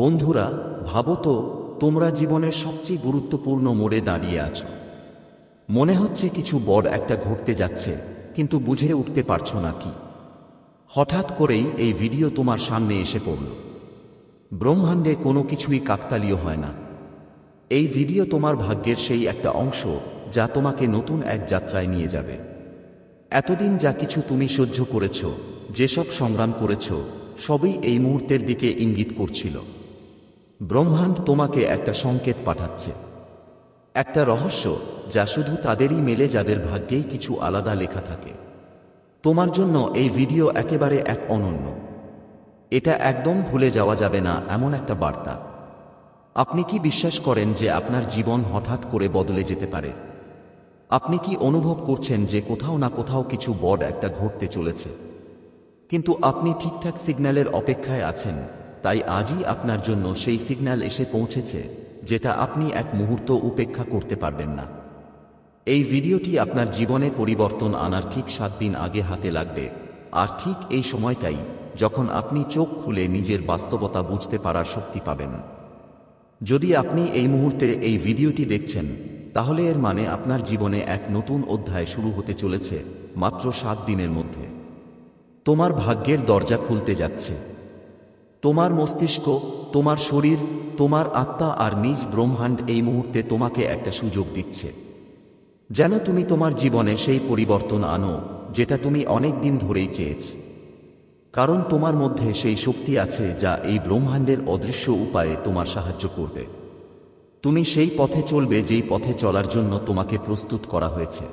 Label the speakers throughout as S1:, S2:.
S1: বন্ধুরা, ভাবো তোমরা জীবনের সবচেয়ে গুরুত্বপূর্ণ মোড়ে দাঁড়িয়ে আছো। মনে হচ্ছে কিছু বড় একটা ঘটতে যাচ্ছে, কিন্তু বুঝে উঠতে পারছ না কি। হঠাৎ করেই এই ভিডিও তোমার সামনে এসে পড়ল। ব্রহ্মাণ্ডে কোনো কিছুই কাকতালীয় হয় না। এই ভিডিও তোমার ভাগ্যের সেই একটা অংশ যা তোমাকে নতুন এক যাত্রায় নিয়ে যাবে। এতদিন যা কিছু তুমি সহ্য করেছ, যেসব সংগ্রাম করেছ, সবই এই মুহূর্তের দিকে ইঙ্গিত করছিল। ব্রহ্মাণ্ড তোমাকে একটা সংকেত পাঠাচ্ছে। একটা রহস্য যা শুধু তাদেরই মেলে যাদের ভাগ্যেই কিছু আলাদা লেখা থাকে। তোমার জন্য এই ভিডিও একেবারে এক অনন্য। এটা একদম ভুলে যাওয়া যাবে না এমন একটা বার্তা। আপনি কি বিশ্বাস করেন যে আপনার জীবন হঠাৎ করে বদলে যেতে পারে? আপনি কি অনুভব করছেন যে কোথাও না কোথাও কিছু বড় একটা ঘটতে চলেছে? কিন্তু আপনি ঠিকঠাক সিগন্যালের অপেক্ষায় আছেন। তাই আজই আপনার জন্য সেই সিগন্যাল এসে পৌঁছেছে, যেটা আপনি এক মুহূর্ত উপেক্ষা করতে পারবেন না। এই ভিডিওটি আপনার জীবনে পরিবর্তন আনার ঠিক সাত দিন আগে হাতে লাগবে, আর ঠিক এই সময়টাই যখন আপনি চোখ খুলে নিজের বাস্তবতা বুঝতে পারার শক্তি পাবেন। যদি আপনি এই মুহূর্তে এই ভিডিওটি দেখছেন, তাহলে এর মানে আপনার জীবনে এক নতুন অধ্যায় শুরু হতে চলেছে, মাত্র সাত দিনের মধ্যে। তোমার ভাগ্যের দরজা খুলতে যাচ্ছে। তোমার মস্তিষ্ক, তোমার শরীর, তোমার আত্মা আর নিজ ব্রহ্মাণ্ড এই মুহূর্তে তোমাকে একটা সুযোগ দিচ্ছে। যেন তুমি তোমার জীবনে সেই পরিবর্তন আনো, যেটা তুমি অনেক দিন ধরেই চেয়েছ। কারণ তোমার মধ্যে সেই শক্তি আছে যা এই ব্রহ্মাণ্ডের অদৃশ্য উপায়ে তোমার সাহায্য করবে। তুমি সেই পথে চলবে যেই পথে চলার জন্য তোমাকে প্রস্তুত করা হয়েছে।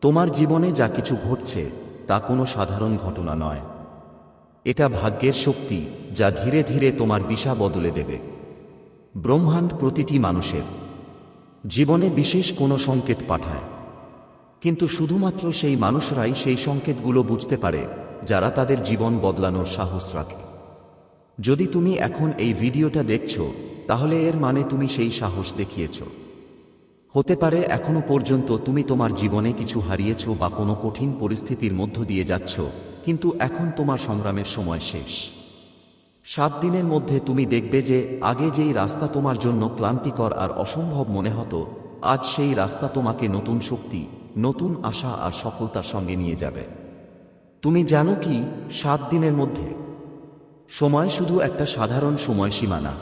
S1: তোমার জীবনে যা কিছু ঘটছে, তা কোনো সাধারণ ঘটনা নয়। এটা ভাগ্যের শক্তি, যা ধীরে ধীরে তোমার দিশা বদলে দেবে। ব্রহ্মাণ্ড প্রতিটি মানুষের। জীবনে বিশেষ কোনো সংকেত পাঠায়। কিন্তু শুধুমাত্র সেই মানুষরাই সেই সংকেতগুলো বুঝতে পারে, যারা তাদের জীবন বদলানোর সাহস রাখে। যদি তুমি এখন এই ভিডিওটা দেখছ, তাহলে এর মানে তুমি সেই সাহস দেখিয়েছ। হতে পারে এখনও পর্যন্ত তুমি তোমার জীবনে কিছু হারিয়েছ বা কোনো কঠিন পরিস্থিতির মধ্য দিয়ে যাচ্ছ, কিন্তু এখন তোমার সংগ্রামের সময় শেষ। সাত দিনের মধ্যে তুমি দেখবে যে আগে যেই রাস্তা তোমার জন্য ক্লান্তিকর আর অসম্ভব মনে হতো, আজ সেই রাস্তা তোমাকে নতুন শক্তি, নতুন আশা আর সফলতার সঙ্গে নিয়ে যাবে। তুমি জানো কি, সাত দিনের মধ্যে। সময় শুধু একটা সাধারণ সময়সীমা না।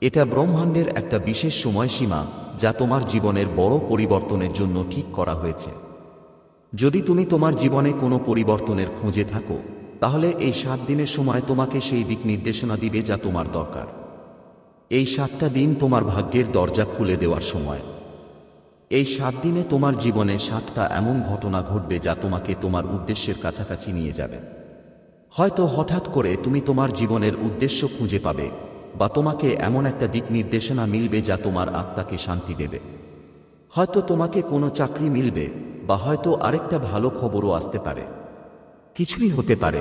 S1: এটা ব্রহ্মাণ্ডের একটা বিশেষ সময়সীমা যা তোমার জীবনের বড় পরিবর্তনের জন্য ঠিক করা হয়েছে। যদি তুমি তোমার জীবনে কোনো পরিবর্তনের খুঁজে থাকো, তাহলে এই সাত দিনের সময় তোমাকে সেই দিক নির্দেশনা দিবে যা তোমার দরকার। এই সাতটা দিন তোমার ভাগ্যের দরজা খুলে দেওয়ার সময়। এই সাত দিনে তোমার জীবনে সাতটা এমন ঘটনা ঘটবে যা তোমাকে তোমার উদ্দেশ্যের কাছাকাছি নিয়ে যাবে। হয়তো হঠাৎ করে তুমি তোমার জীবনের উদ্দেশ্য খুঁজে পাবে। বা তোমাকে এমন একটা দিক নির্দেশনা মিলবে যা তোমার আত্মাকে শান্তি দেবে। হয়তো তোমাকে কোনো চাকরি মিলবে বা হয়তো আরেকটা ভালো খবরও আসতে পারে। কিছুই হতে পারে।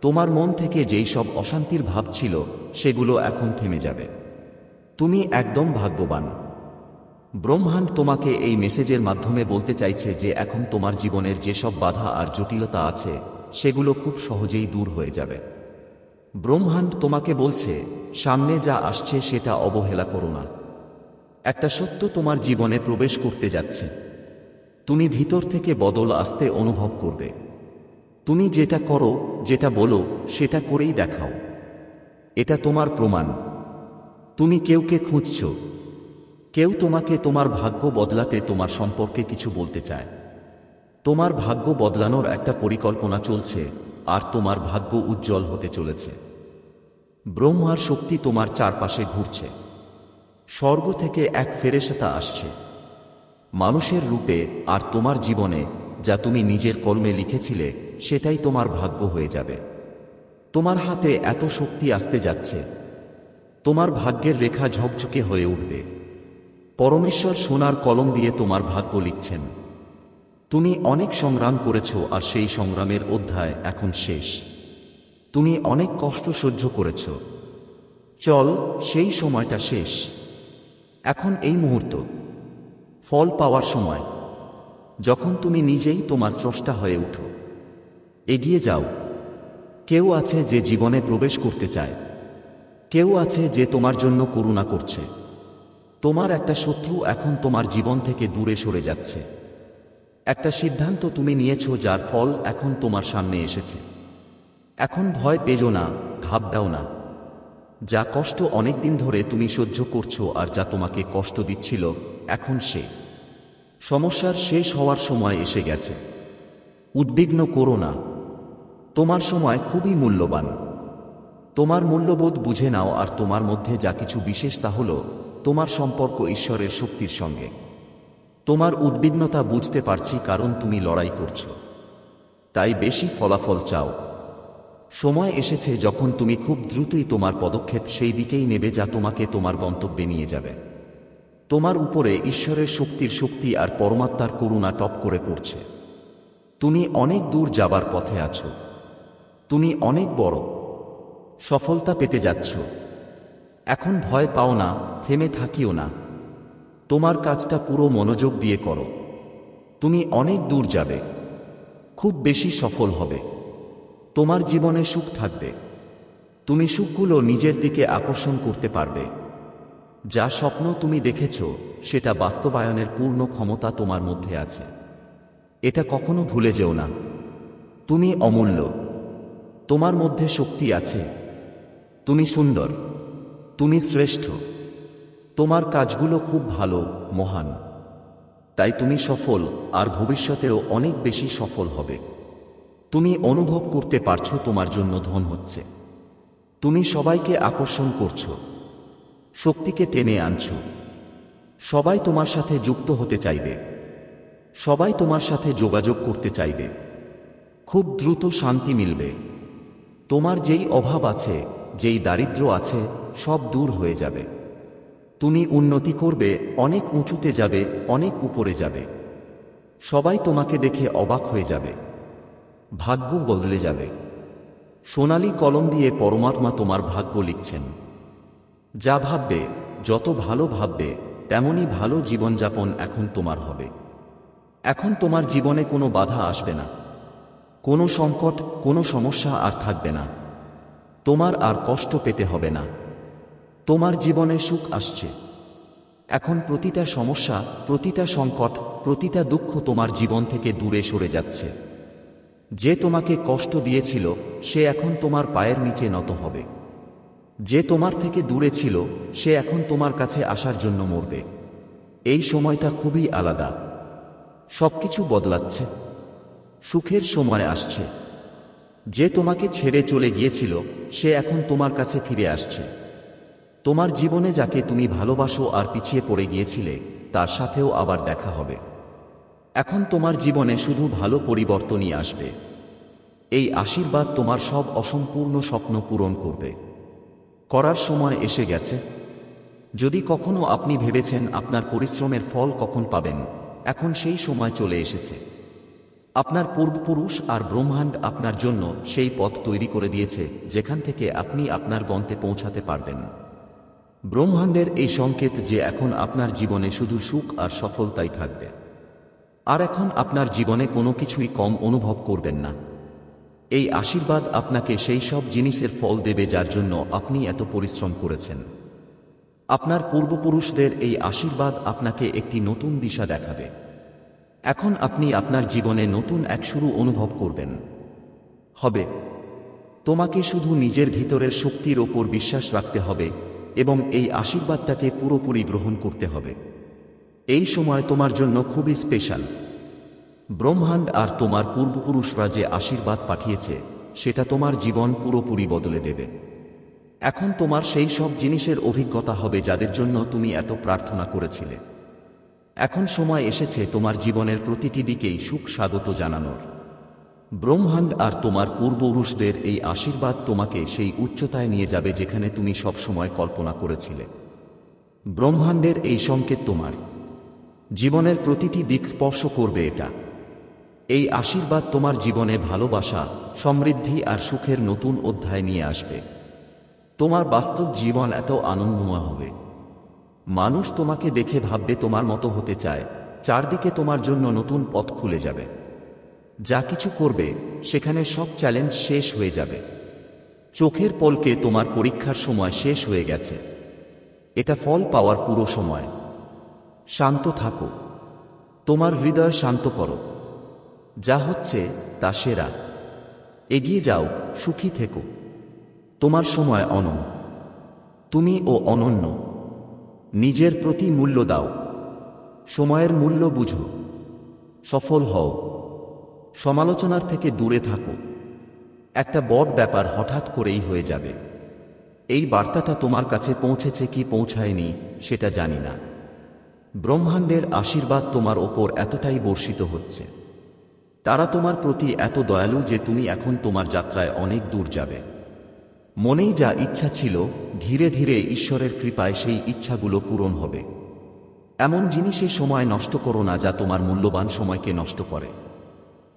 S1: তোমার মন থেকে যেই সব অশান্তির ভাব ছিল, সেগুলো এখন থেমে যাবে। তুমি একদম ভাগ্যবান। ব্রহ্মাণ্ড তোমাকে এই মেসেজের মাধ্যমে বলতে চাইছে যে এখন তোমার জীবনের যেসব বাধা আর জটিলতা আছে, সেগুলো খুব সহজেই দূর হয়ে যাবে। ব্রহ্মাণ্ড তোমাকে বলছে, সামনে যা আসছে সেটা অবহেলা করো না। একটা সত্য তোমার জীবনে প্রবেশ করতে যাচ্ছে। তুমি ভিতর থেকে বদল আসতে অনুভব করবে। তুমি যেটা করো, যেটা বলো, সেটা করেই দেখাও। এটা তোমার প্রমাণ। তুমি কেউকে খুঁজছ। কেউ তোমাকে তোমার ভাগ্য বদলাতে তোমার সম্পর্কে কিছু বলতে চায়। তোমার ভাগ্য বদলানোর একটা পরিকল্পনা চলছে, আর তোমার ভাগ্য উজ্জ্বল হতে চলেছে। ব্রহ্মার শক্তি তোমার চারপাশে ঘুরছে। স্বর্গ থেকে এক ফেরেশতা আসছে। মানুষের রূপে আর তোমার জীবনে যা তুমি নিজের কর্মে লিখেছিলে, সেটাই তোমার ভাগ্য হয়ে যাবে। তোমার হাতে এত শক্তি আসতে যাচ্ছে। তোমার ভাগ্যের রেখা ঝকঝকে হয়ে উঠবে। পরমেশ্বর সোনার কলম দিয়ে তোমার ভাগ্য লিখছেন। তুমি অনেক সংগ্রাম করেছ আর সেই সংগ্রামের অধ্যায় এখন শেষ। তুমি অনেক কষ্ট সহ্য করেছ। চল, সেই সময়টা শেষ। এখন এই মুহূর্ত। ফল পাওয়ার সময়। যখন তুমি নিজেই তোমার স্রষ্টা হয়ে উঠো। এগিয়ে যাও। কেউ আছে যে জীবনে প্রবেশ করতে চায়। কেউ আছে যে তোমার জন্য করুণা করছে। তোমার একটা শত্রু এখন তোমার জীবন থেকে দূরে সরে যাচ্ছে। একটা সিদ্ধান্ত তুমি নিয়েছো যার ফল এখন তোমার সামনে এসেছে। এখন ভয় পেজো না, ঘাবড়াও না। যা কষ্ট অনেক দিন ধরে তুমি সহ্য করছ আর যা তোমাকে কষ্ট দিচ্ছিল, এখন সে। সমস্যার শেষ হওয়ার সময় এসে গেছে। উদ্বিগ্ন করো না। তোমার সময় খুবই মূল্যবান। তোমার মূল্যবোধ বুঝে নাও আর তোমার মধ্যে যা কিছু বিশেষ তা হল তোমার সম্পর্ক ঈশ্বরের শক্তির সঙ্গে। তোমার উদ্বিগ্নতা বুঝতে পারছি কারণ তুমি লড়াই করছ। তাই বেশি ফলাফল চাও। সময় এসেছে যখন তুমি খুব দ্রুতই তোমার পদক্ষেপ সেই দিকেই নেবে যা তোমাকে তোমার গন্তব্যে নিয়ে যাবে। তোমার উপরে ঈশ্বরের শক্তির শক্তি আর পরমাত্মার করুণা টপ করে পড়ছে। তুমি অনেক দূর যাবার পথে আছো। তুমি অনেক বড়। সফলতা পেতে যাচ্ছ। এখন ভয় পাও না, থেমে থাকিও না। তোমার কাজটা পুরো মনোযোগ দিয়ে করো। তুমি অনেক দূর যাবে। খুব বেশি সফল হবে। তোমার জীবনে সুখ থাকবে। তুমি সুখগুলো নিজের দিকে আকর্ষণ করতে পারবে। যা স্বপ্ন তুমি দেখেছ, সেটা বাস্তবায়নের পূর্ণ ক্ষমতা তোমার মধ্যে আছে। এটা কখনো ভুলে যেও না। তুমি অমূল্য। তোমার মধ্যে শক্তি আছে। তুমি সুন্দর। তুমি শ্রেষ্ঠ। তোমার কাজগুলো খুব ভালো, মহান। তাই তুমি সফল, আর ভবিষ্যতেও অনেক বেশি সফল হবে। তুমি অনুভব করতে পারছ তোমার জন্য ধন হচ্ছে। তুমি সবাইকে আকর্ষণ করছ। শক্তিকে টেনে আনছো। সবাই তোমার সাথে যুক্ত হতে চাইবে। সবাই তোমার সাথে যোগাযোগ করতে চাইবে। খুব দ্রুত শান্তি মিলবে। তোমার যেই অভাব আছে, যেই দারিদ্র আছে, সব দূর হয়ে যাবে। তুমি উন্নতি করবে, অনেক উঁচুতে যাবে, অনেক উপরে যাবে। সবাই তোমাকে দেখে অবাক হয়ে যাবে। ভাগ্য বদলে যাবে। সোনালি কলম দিয়ে পরমাত্মা তোমার ভাগ্য লিখছেন। যা ভাববে, যত ভালো ভাববে তেমনই ভালো জীবনযাপন এখন তোমার হবে। এখন তোমার জীবনে কোনো বাধা আসবে না। কোনো সংকট, কোনো সমস্যা আর থাকবে না। তোমার আর কষ্ট পেতে হবে না। তোমার জীবনে সুখ আসছে। এখন প্রতিটা সমস্যা, প্রতিটা সংকট, প্রতিটা দুঃখ তোমার জীবন থেকে দূরে সরে যাচ্ছে। যে তোমাকে কষ্ট দিয়েছিল, সে এখন তোমার পায়ের নিচে নত হবে। যে তোমার থেকে দূরে ছিল, সে এখন তোমার কাছে আসার জন্য মরবে। এই সময়টা খুবই আলাদা। সবকিছু বদলাচ্ছে। সুখের সময় আসছে। যে তোমাকে ছেড়ে চলে গিয়েছিল, সে এখন তোমার কাছে ফিরে আসছে। তোমার জীবনে যাকে তুমি ভালোবাসো আর পিছিয়ে পড়ে গিয়েছিলে, তার সাথেও আবার দেখা হবে। এখন তোমার জীবনে শুধু ভালো পরিবর্তনই আসবে। এই আশীর্বাদ তোমার সব অসম্পূর্ণ স্বপ্ন পূরণ করবে। করার সময় এসে গেছে। যদি কখনো আপনি ভেবেছেন আপনার পরিশ্রমের ফল কখন পাবেন, এখন সেই সময় চলে এসেছে। আপনার পূর্বপুরুষ আর ব্রহ্মাণ্ড আপনার জন্য সেই পথ তৈরি করে দিয়েছে, যেখান থেকে আপনি আপনার গন্তে পৌঁছাতে পারবেন। ব্রহ্মাণ্ডের এই সংকেত যে এখন আপনার জীবনে শুধু সুখ আর সফলতাই থাকবে। আর এখন আপনার জীবনে কোনো কিছুই কম অনুভব করবেন না। এই আশীর্বাদ আপনাকে সেই সব জিনিসের ফল দেবে যার জন্য আপনি এত পরিশ্রম করেছেন। আপনার পূর্বপুরুষদের এই আশীর্বাদ আপনাকে একটি নতুন দিশা দেখাবে। এখন আপনি আপনার জীবনে নতুন এক শুরু অনুভব করবেন। হবে। তোমাকে শুধু নিজের ভিতরের শক্তির ওপর বিশ্বাস রাখতে হবে এবং এই আশীর্বাদটাকে পুরোপুরি গ্রহণ করতে হবে। এই সময় তোমার জন্য খুবই স্পেশাল। ব্রহ্মাণ্ড আর তোমার পূর্বপুরুষরা যে আশীর্বাদ পাঠিয়েছে, সেটা তোমার জীবন পুরোপুরি বদলে দেবে। এখন তোমার সেই সব জিনিসের অভিজ্ঞতা হবে যাদের জন্য তুমি এত প্রার্থনা করেছিলে। এখন সময় এসেছে তোমার জীবনের প্রতিটি দিকেই সুখ স্বাগত জানানোর। ব্রহ্মাণ্ড আর তোমার পূর্বপুরুষদের এই আশীর্বাদ তোমাকে সেই উচ্চতায় নিয়ে যাবে যেখানে তুমি সব সময় কল্পনা করেছিলে। ব্রহ্মাণ্ডের এই সংকেত তোমার। জীবনের প্রতিটি দিক স্পর্শ করবে এটা। এই আশীর্বাদ তোমার জীবনে ভালোবাসা, সমৃদ্ধি আর সুখের নতুন অধ্যায় নিয়ে আসবে। তোমার বাস্তব জীবন এত আনন্দময় হবে। মানুষ তোমাকে দেখে ভাববে তোমার মতো হতে চায়, চারদিকে তোমার জন্য নতুন পথ খুলে যাবে। যা কিছু করবে, সেখানে সব চ্যালেঞ্জ শেষ হয়ে যাবে। চোখের পলকে তোমার পরীক্ষার সময় শেষ হয়ে গেছে। এটা ফল পাওয়ার পুরো সময়। শান্ত থাকো। তোমার হৃদয় শান্ত করো। যা হচ্ছে তা সেরা। এগিয়ে যাও, সুখী থেকো। তোমার সময় অনন্য। তুমি ও অনন্য। নিজের প্রতি মূল্য দাও। সময়ের মূল্য বুঝো। সফল হও। সমালোচনার থেকে দূরে থাকো। একটা বড় ব্যাপার হঠাৎ করেই হয়ে যাবে। এই বার্তাটা তোমার কাছে পৌঁছেছে কি পৌঁছায়নি, সেটা জানি না। ব্রহ্মাণ্ডের আশীর্বাদ তোমার ওপর এতটাই বর্ষিত হচ্ছে। তারা তোমার প্রতি এত দয়ালু যে তুমি এখন তোমার যাত্রায় অনেক দূর যাবে। মনেই যা ইচ্ছা ছিল, ধীরে ধীরে ঈশ্বরের কৃপায় সেই ইচ্ছাগুলো পূরণ হবে। এমন জিনিসে সময় নষ্ট করো না যা তোমার মূল্যবান সময়কে নষ্ট করে।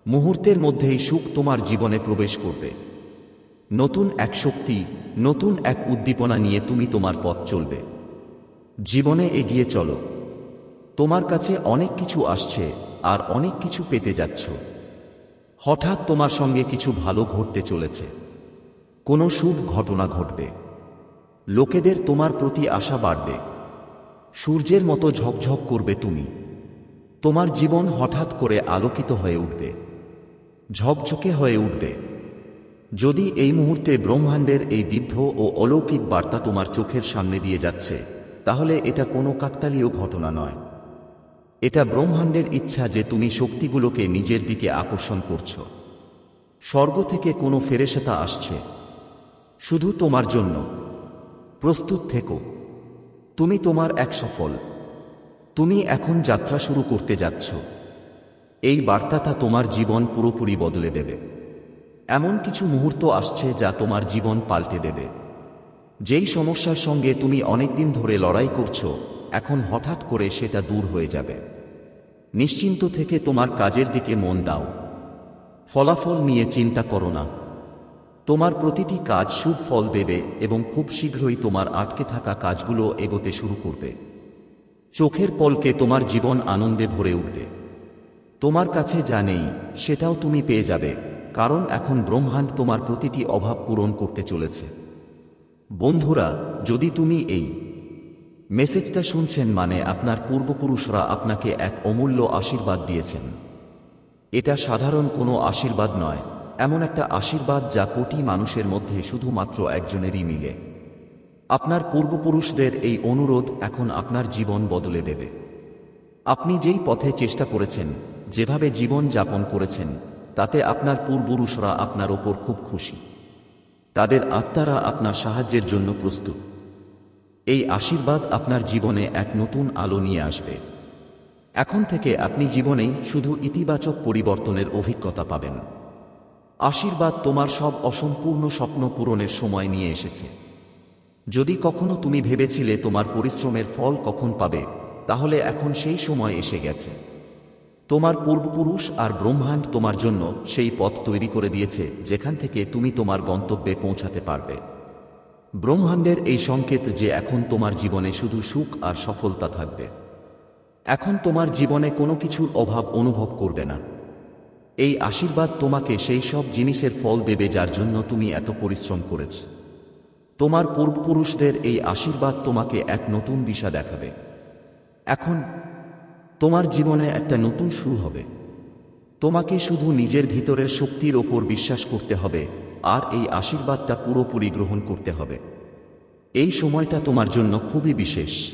S1: মুহূর্তের মধ্যেই সুখ তোমার জীবনে প্রবেশ করবে। নতুন এক শক্তি, নতুন এক উদ্দীপনা নিয়ে তুমি তোমার পথ চলবে। জীবনে এগিয়ে চলো। তোমার কাছে অনেক কিছু আসছে আর অনেক কিছু পেতে যাচ্ছ। হঠাৎ তোমার সঙ্গে কিছু ভালো ঘটতে চলেছে। কোনো শুভ ঘটনা ঘটবে। লোকেদের তোমার প্রতি আশা বাড়বে। সূর্যের মতো ঝকঝক করবে তুমি। তোমার জীবন হঠাৎ করে আলোকিত হয়ে উঠবে। ঝকঝকে হয়ে উঠবে। যদি এই মুহূর্তে ব্রহ্মাণ্ডের এই দিব্য ও অলৌকিক বার্তা তোমার চোখের সামনে দিয়ে যাচ্ছে, তাহলে এটা কোনো কাকতালীয় ঘটনা নয়। এটা ব্রহ্মাণ্ডের ইচ্ছা যে তুমি শক্তিগুলোকে নিজের দিকে আকর্ষণ করছ। স্বর্গ থেকে কোনো ফেরেশতা আসছে। শুধু তোমার জন্য। প্রস্তুত থেকো। তুমি তোমার এক সফল। তুমি এখন যাত্রা শুরু করতে যাচ্ছ। এই বার্তাটা তোমার জীবন পুরোপুরি বদলে দেবে। এমন কিছু মুহূর্ত আসছে যা তোমার জীবন পাল্টে দেবে। যেই সমস্যার সঙ্গে তুমি অনেকদিন ধরে লড়াই করছ এখন হঠাৎ করে সেটা দূর হয়ে যাবে। নিশ্চিন্ত থেকে তোমার কাজের দিকে মন দাও। ফলাফল নিয়ে চিন্তা করো না। তোমার প্রতিটি কাজ শুভ ফল দেবে এবং খুব শীঘ্রই তোমার আটকে থাকা কাজগুলো এগোতে শুরু করবে। চোখের পলকে তোমার জীবন আনন্দে ভরে উঠবে। তোমার কাছে যা নেই, সেটাও তুমি পেয়ে যাবে, কারণ এখন ব্রহ্মাণ্ড তোমার প্রতিটি অভাব পূরণ করতে চলেছে। বন্ধুরা, যদি তুমি এই মেসেজটা শুনছেন মানে আপনার পূর্বপুরুষরা আপনাকে এক অমূল্য আশীর্বাদ দিয়েছেন। এটা সাধারণ কোনো আশীর্বাদ নয়, এমন একটা আশীর্বাদ যা কোটি মানুষের মধ্যে শুধুমাত্র একজনেরই মিলে। আপনার পূর্বপুরুষদের এই অনুরোধ এখন আপনার জীবন বদলে দেবে। আপনি যেই পথে চেষ্টা করেছেন, যেভাবে জীবন যাপন করেছেন, তাতে আপনার পূর্বপুরুষরা আপনার ওপর খুব খুশি। তাদের আত্মারা আপনার সাহায্যের জন্য প্রস্তুত। এই আশীর্বাদ আপনার জীবনে এক নতুন আলো নিয়ে আসবে। এখন থেকে আপনি জীবনেই শুধু ইতিবাচক পরিবর্তনের অভিজ্ঞতা পাবেন। আশীর্বাদ তোমার সব অসম্পূর্ণ স্বপ্ন পূরণের সময় নিয়ে এসেছে। যদি কখনো তুমি ভেবেছিলে তোমার পরিশ্রমের ফল কখন পাবে, তাহলে এখন সেই সময় এসে গেছে। তোমার পূর্বপুরুষ আর ব্রহ্মাণ্ড তোমার জন্য সেই পথ তৈরি করে দিয়েছে, যেখান থেকে তুমি তোমার গন্তব্যে পৌঁছাতে পারবে। ব্রহ্মাণ্ডের এই সংকেত যে এখন তোমার জীবনে শুধু সুখ আর সফলতা থাকবে। এখন তোমার জীবনে কোনো কিছুর অভাব অনুভব করবে না। এই আশীর্বাদ তোমাকে সেই সব জিনিসের ফল দেবে যার জন্য তুমি এত পরিশ্রম করেছ। তোমার পূর্বপুরুষদের এই আশীর্বাদ তোমাকে এক নতুন দিশা দেখাবে। এখন তোমার জীবনে একটা নতুন শুরু হবে। তোমাকে শুধু নিজের ভিতরের শক্তির ওপর বিশ্বাস করতে হবে আর এই আশীর্বাদটা পুরোপুরি গ্রহণ করতে হবে। এই সময়টা তোমার জন্য খুবই বিশেষ।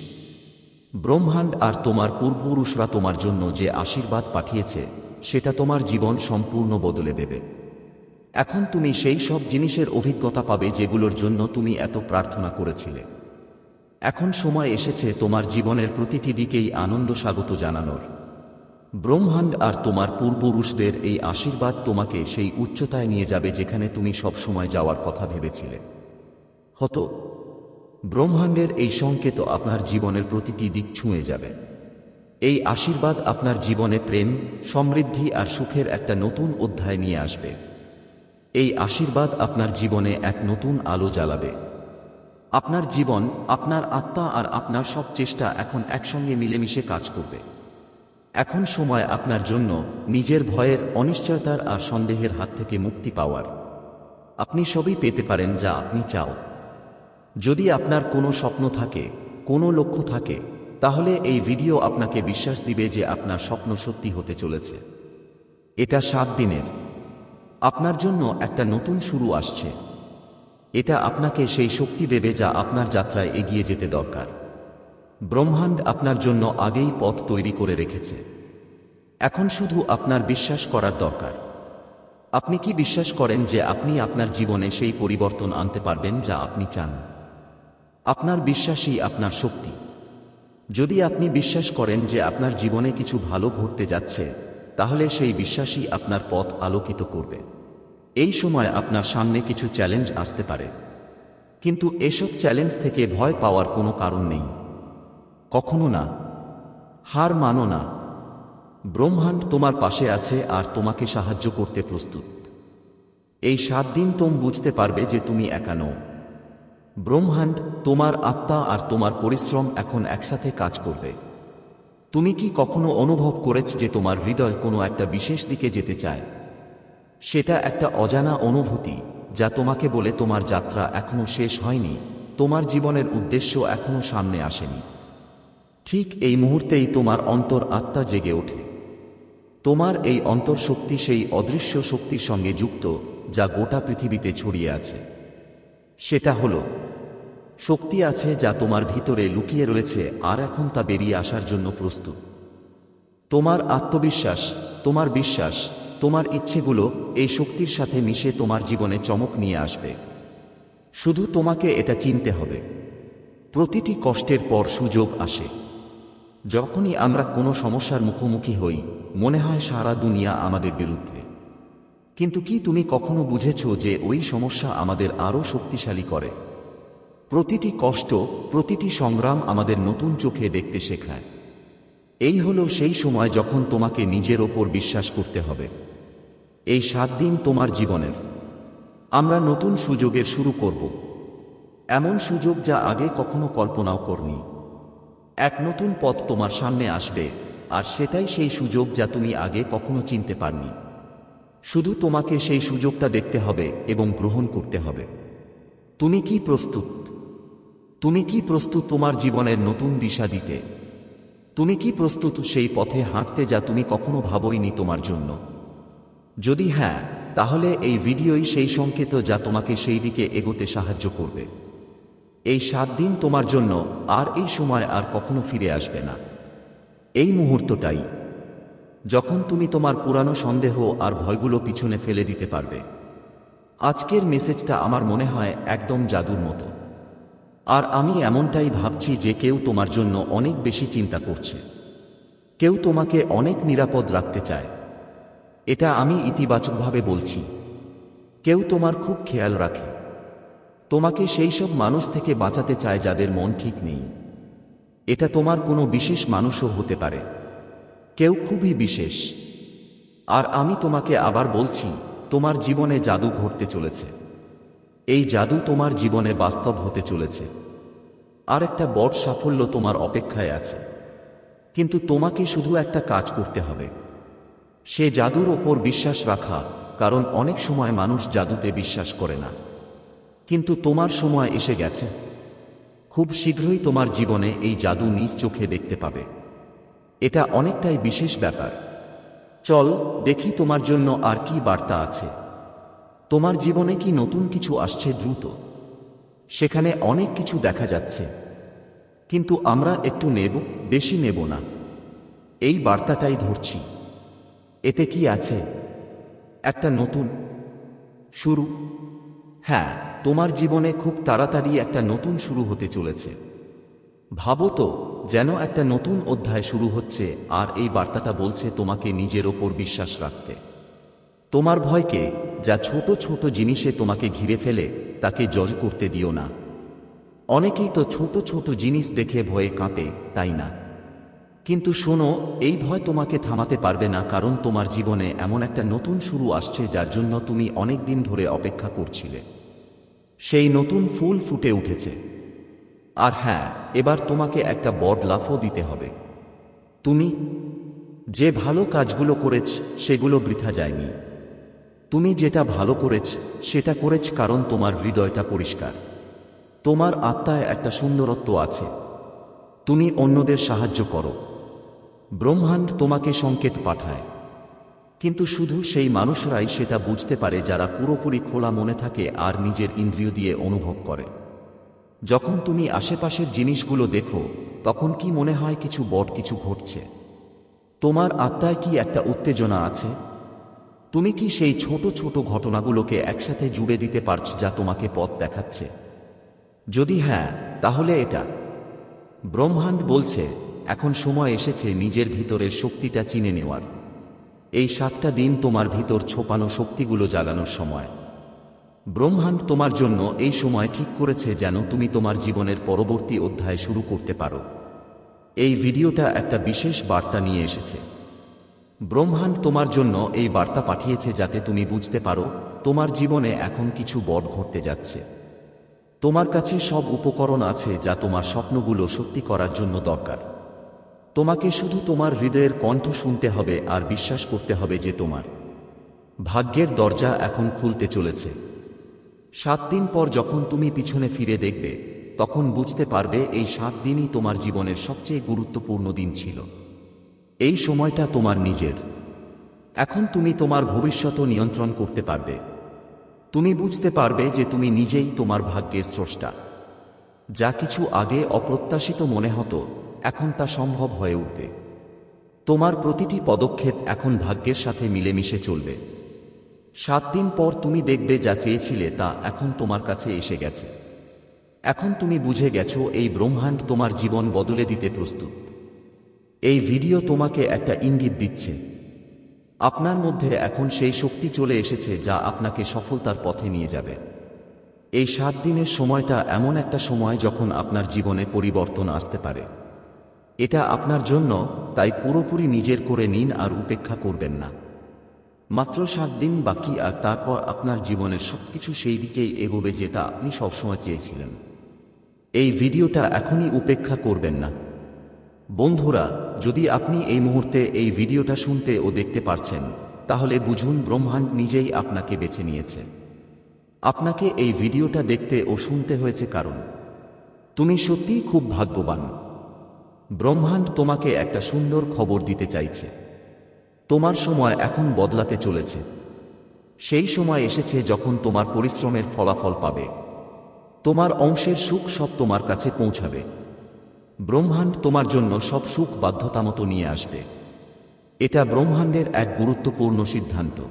S1: ব্রহ্মাণ্ড আর তোমার পূর্বপুরুষরা তোমার জন্য যে আশীর্বাদ পাঠিয়েছে, সেটা তোমার জীবন সম্পূর্ণ বদলে দেবে। এখন তুমি সেই সব জিনিসের অভিজ্ঞতা পাবে যেগুলোর জন্য তুমি এত প্রার্থনা করেছিলে। এখন সময় এসেছে তোমার জীবনের প্রতিটি দিকেই আনন্দ স্বাগত জানানোর। ব্রহ্মাণ্ড আর তোমার পূর্বপুরুষদের এই আশীর্বাদ তোমাকে সেই উচ্চতায় নিয়ে যাবে যেখানে তুমি সব সময় যাওয়ার কথা ভেবেছিলে। হত, ব্রহ্মাণ্ডের এই সংকেত আপনার জীবনের প্রতিটি দিক ছুঁয়ে যাবে। এই আশীর্বাদ আপনার জীবনে প্রেম, সমৃদ্ধি আর সুখের একটা নতুন অধ্যায় নিয়ে আসবে। এই আশীর্বাদ আপনার জীবনে এক নতুন আলো জ্বালাবে। আপনার জীবন, আপনার আত্মা আর আপনার সব চেষ্টা এখন একসঙ্গে মিলেমিশে কাজ করবে। এখন সময় আপনার জন্য নিজের ভয়ের অনিশ্চয়তার আর সন্দেহের হাত থেকে মুক্তি পাওয়ার। আপনি সবই পেতে পারেন যা আপনি চাও। যদি আপনার কোনো স্বপ্ন থাকে, কোনো লক্ষ্য থাকে, তাহলে এই ভিডিও আপনাকে বিশ্বাস দিবে যে আপনার স্বপ্ন সত্যি হতে চলেছে। এটা সাত দিনের। আপনার জন্য একটা নতুন শুরু আসছে। এটা আপনাকে সেই শক্তি দেবে যা আপনার যাত্রায় এগিয়ে যেতে দরকার। ব্রহ্মাণ্ড আপনার জন্য আগেই পথ তৈরি করে রেখেছে। এখন শুধু আপনার বিশ্বাস করার দরকার। আপনি কি বিশ্বাস করেন যে আপনি আপনার জীবনে সেই পরিবর্তন আনতে পারবেন যা আপনি চান? আপনার বিশ্বাসই আপনার শক্তি। যদি আপনি বিশ্বাস করেন যে আপনার জীবনে কিছু ভালো ঘটতে যাচ্ছে, তাহলে সেই বিশ্বাসই আপনার পথ আলোকিত করবে। এই সময় আপনার সামনে কিছু চ্যালেঞ্জ আসতে পারে। কিন্তু এসব চ্যালেঞ্জ থেকে ভয় পাওয়ার কোনো কারণ নেই। কখনো না। হার মানো না। ব্রহ্মাণ্ড তোমার পাশে আছে আর তোমাকে সাহায্য করতে প্রস্তুত। এই সাত দিন তোম বুঝতে পারবে যে তুমি একা নও। ব্রহ্মাণ্ড তোমার আত্মা আর তোমার পরিশ্রম এখন একসাথে কাজ করবে। তুমি কি কখনো অনুভব করেছ যে তোমার হৃদয় কোনো একটা বিশেষ দিকে যেতে চায়? সেটা একটা অজানা অনুভূতি, যা তোমাকে বলে তোমার যাত্রা এখনও শেষ হয়নি, তোমার জীবনের উদ্দেশ্য এখনও সামনে আসেনি। ঠিক এই মুহূর্তেই তোমার অন্তর আত্মা জেগে ওঠে। তোমার এই অন্তর্শক্তি সেই অদৃশ্য শক্তির সঙ্গে যুক্ত যা গোটা পৃথিবীতে ছড়িয়ে আছে। সেটা হলো, শক্তি আছে যা তোমার ভিতরে লুকিয়ে রয়েছে আর এখন তা বেরিয়ে আসার জন্য প্রস্তুত। তোমার আত্মবিশ্বাস, তোমার বিশ্বাস, তোমার ইচ্ছেগুলো এই শক্তির সাথে মিশে তোমার জীবনে চমক নিয়ে আসবে। শুধু তোমাকে এটা চিনতে হবে। প্রতিটি কষ্টের পর সুযোগ আসে। যখনই আমরা কোনো সমস্যার মুখোমুখি হই, মনে হয় সারা দুনিয়া আমাদের বিরুদ্ধে। কিন্তু কি তুমি কখনো বুঝেছ যে ওই সমস্যা আমাদের আরও শক্তিশালী করে? প্রতিটি কষ্ট, প্রতিটি সংগ্রাম আমাদের নতুন চোখে দেখতে শেখায়। এই হলো সেই সময় যখন তোমাকে নিজের ওপর বিশ্বাস করতে হবে। এই সাত দিন তোমার জীবনের। আমরা নতুন সুযোগের শুরু করব। এমন সুযোগ যা আগে কখনো কল্পনাও করনি। এক নতুন পথ তোমার সামনে আসবে, আর সেটাই সেই সুযোগ যা তুমি আগে কখনো চিনতে পারনি। শুধু তোমাকে সেই সুযোগটা দেখতে হবে এবং গ্রহণ করতে হবে। তুমি কি প্রস্তুত? তুমি কি প্রস্তুত তোমার জীবনের নতুন দিশা দিতে? তুমি কি প্রস্তুত সেই পথে হাঁটতে যা তুমি কখনো ভাবোইনি তোমার জন্য? যদি হ্যাঁ তাহলে এই ভিডিওই সেই সংকেত যা তোমাকে সেই দিকে এগোতে সাহায্য করবে। এই সাত দিন তোমার জন্য আর এই সময় আর কখনো ফিরে আসবে না। এই মুহূর্তটাই, যখন তুমি তোমার পুরানো সন্দেহ আর ভয়গুলো পিছনে ফেলে দিতে পারবে। আজকের মেসেজটা আমার মনে হয় একদম জাদুর মতো। আর আমি এমনটাই ভাবছি যে কেউ তোমার জন্য অনেক বেশি চিন্তা করছে। কেউ তোমাকে অনেক নিরাপদ রাখতে চায়। এটা আমি ইতিবাচকভাবে বলছি। কেউ তোমার খুব খেয়াল রাখে। তোমাকে সেই সব মানুষ থেকে বাঁচাতে চায় যাদের মন ঠিক নেই। এটা তোমার কোনো বিশেষ মানুষও হতে পারে। কেউ খুবই বিশেষ। আর আমি তোমাকে আবার বলছি, তোমার জীবনে জাদু ঘটতে চলেছে। এই জাদু তোমার জীবনে বাস্তব হতে চলেছে। আর একটা বড় সাফল্য তোমার অপেক্ষায় আছে। কিন্তু তোমাকে শুধু একটা কাজ করতে হবে। সে জাদুর ওপর বিশ্বাস রাখা, কারণ অনেক সময় মানুষ জাদুতে বিশ্বাস করে না। কিন্তু তোমার সময় এসে গেছে। খুব শীঘ্রই তোমার জীবনে এই জাদু নিজ চোখে দেখতে পাবে। এটা অনেকটাই বিশেষ ব্যাপার। চল, দেখি তোমার জন্য আর কি বার্তা আছে। তোমার জীবনে কি নতুন কিছু আসছে দ্রুত? সেখানে অনেক কিছু দেখা যাচ্ছে। কিন্তু আমরা একটু নেব, বেশি নেব না। এই বার্তাটাই ধরছি। এতে কি আছে? একটা নতুন, শুরু। হ্যাঁ। তোমার জীবনে খুব তাড়াতাড়ি একটা নতুন শুরু হতে চলেছে। ভাবো তো, যেন একটা নতুন অধ্যায় শুরু হচ্ছে আর এই বার্তাটা বলছে তোমাকে নিজের ওপর বিশ্বাস রাখতে। তোমার ভয়কে, যা ছোট ছোট জিনিসে তোমাকে ঘিরে ফেলে, তাকে জল করতে দিও না। অনেকেই তো ছোট ছোট জিনিস দেখে ভয়ে কাঁপে, তাই না? কিন্তু শোনো, এই ভয় তোমাকে থামাতে পারবে না কারণ তোমার জীবনে এমন একটা নতুন শুরু আসছে যার জন্য তুমি অনেক দিন ধরে অপেক্ষা করছিলে। সেই নতুন ফুল ফুটে উঠেছে। আর হ্যাঁ এবার তোমাকে একটা বড় লাফও দিতে হবে। তুমি যে ভালো কাজগুলো করেছ, সেগুলো বৃথা যায়নি। তুমি যেটা ভালো করেছ, সেটা করেছ কারণ তোমার হৃদয়টা পরিষ্কার। তোমার আত্মায় একটা সুন্দরত্ব আছে। তুমি অন্যদের সাহায্য করো। ব্রহ্মাণ্ড তোমাকে সংকেত পাঠায়। কিন্তু শুধু সেই মানুষরাই সেটা বুঝতে পারে যারা পুরোপুরি খোলা মনে থাকে আর নিজের ইন্দ্রিয় দিয়ে অনুভব করে। যখন তুমি আশেপাশের জিনিসগুলো দেখো, তখন কি মনে হয় কিছু বট কিছু ঘটছে? তোমার আত্মায় কি একটা উত্তেজনা আছে? তুমি কি সেই ছোট ছোট ঘটনাগুলোকে একসাথে জুড়ে দিতে পারছ যা তোমাকে পথ দেখাচ্ছে? যদি হ্যাঁ তাহলে এটা। ব্রহ্মাণ্ড বলছে, এখন সময় এসেছে নিজের ভিতরের শক্তিটা চিনে নেওয়ার। এই সাতটা দিন তোমার ভিতর ছোপানো শক্তিগুলো জ্বালানোর সময়। ব্রহ্মাণ্ড তোমার জন্য এই সময় ঠিক করেছে যেন তুমি তোমার জীবনের পরবর্তী অধ্যায় শুরু করতে পারো। এই ভিডিওটা একটা বিশেষ বার্তা নিয়ে এসেছে। ব্রহ্মাণ্ড তোমার জন্য এই বার্তা পাঠিয়েছে যাতে তুমি বুঝতে পারো তোমার জীবনে এখন কিছু বট ঘটতে যাচ্ছে। তোমার কাছে সব উপকরণ আছে যা তোমার স্বপ্নগুলো সত্যি করার জন্য দরকার। তোমাকে শুধু তোমার হৃদয়ের কণ্ঠ শুনতে হবে আর বিশ্বাস করতে হবে যে তোমার ভাগ্যের দরজা এখন খুলতে চলেছে। সাত দিন পর যখন তুমি পিছনে ফিরে দেখবে, তখন বুঝতে পারবে এই সাত দিনই তোমার জীবনের সবচেয়ে গুরুত্বপূর্ণ দিন ছিল। এই সময়টা তোমার নিজের। এখন তুমি তোমার ভবিষ্যৎ নিয়ন্ত্রণ করতে পারবে। তুমি বুঝতে পারবে যে তুমি নিজেই তোমার ভাগ্যের স্রষ্টা। যা কিছু আগে অপ্রত্যাশিত মনে হতো এখন তা সম্ভব হয়ে উঠবে। তোমার প্রতিটি পদক্ষেপ এখন ভাগ্যের সাথে মিলেমিশে চলবে। সাত দিন পর তুমি দেখবে যা চেয়েছিলে তা এখন তোমার কাছে এসে গেছে। এখন তুমি বুঝে গেছো এই ব্রহ্মাণ্ড তোমার জীবন বদলে দিতে প্রস্তুত। এই ভিডিও তোমাকে একটা ইঙ্গিত দিচ্ছে। আপনার মধ্যে এখন সেই শক্তি চলে এসেছে যা আপনাকে সফলতার পথে নিয়ে যাবে। এই সাত দিনের সময়টা এমন একটা সময় যখন আপনার জীবনে পরিবর্তন আসতে পারে। এটা আপনার জন্য, তাই পুরোপুরি নিজের করে নিন আর উপেক্ষা করবেন না। মাত্র সাত দিন বাকি আর তারপর আপনার জীবনের সবকিছু সেই দিকেই এগোবে যেটা আপনি সবসময় চেয়েছিলেন। এই ভিডিওটা এখনই উপেক্ষা করবেন না। বন্ধুরা, যদি আপনি এই মুহূর্তে এই ভিডিওটা শুনতে ও দেখতে পারছেন, তাহলে বুঝুন ব্রহ্মাণ্ড নিজেই আপনাকে বেছে নিয়েছে। আপনাকে এই ভিডিওটা দেখতে ও শুনতে হয়েছে কারণ, তুমি সত্যিই খুব ভাগ্যবান। ব্রহ্মাণ্ড তোমাকে একটা সুন্দর খবর দিতে চাইছে। তোমার সময় এখন বদলাতে চলেছে। সেই সময় এসেছে যখন তোমার পরিশ্রমের ফলাফল পাবে। তোমার অংশের সুখ সব তোমার কাছে পৌঁছাবে। ব্রহ্মাণ্ড তোমার জন্য সব সুখ বাধ্যতামতো নিয়ে আসবে। এটা ব্রহ্মাণ্ডের এক গুরুত্বপূর্ণ সিদ্ধান্ত।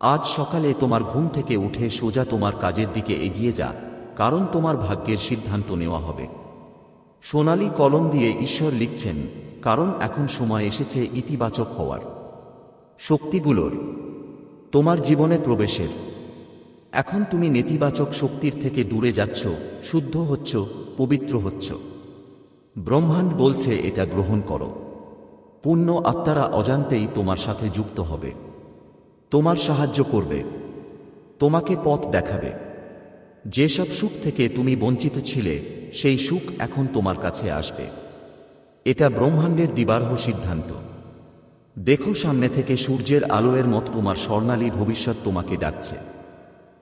S1: আজ সকালে তোমার ঘুম থেকে উঠে সোজা তোমার কাজের দিকে এগিয়ে যা, কারণ তোমার ভাগ্যের সিদ্ধান্ত নেওয়া হবে। সোনালি কলম দিয়ে ঈশ্বর লিখছেন, কারণ এখন সময় এসেছে ইতিবাচক হওয়ার। শক্তিগুলোর, তোমার জীবনে প্রবেশের। এখন তুমি নেতিবাচক শক্তির থেকে দূরে যাচ্ছ, শুদ্ধ হচ্ছ, পবিত্র হচ্ছ। ব্রহ্মাণ্ড বলছে এটা গ্রহণ করো। পুণ্য আত্মারা অজান্তেই তোমার সাথে যুক্ত হবে। তোমার সাহায্য করবে। তোমাকে পথ দেখাবে। যেসব সুখ থেকে তুমি বঞ্চিত ছিলে সেই সুখ এখন তোমার কাছে আসবে। এটা ব্রহ্মাণ্ডের দিবার্হ সিদ্ধান্ত। দেখো সামনে থেকে সূর্যের আলোয়ের মত তোমার স্বর্ণালী ভবিষ্যৎ তোমাকে ডাকছে।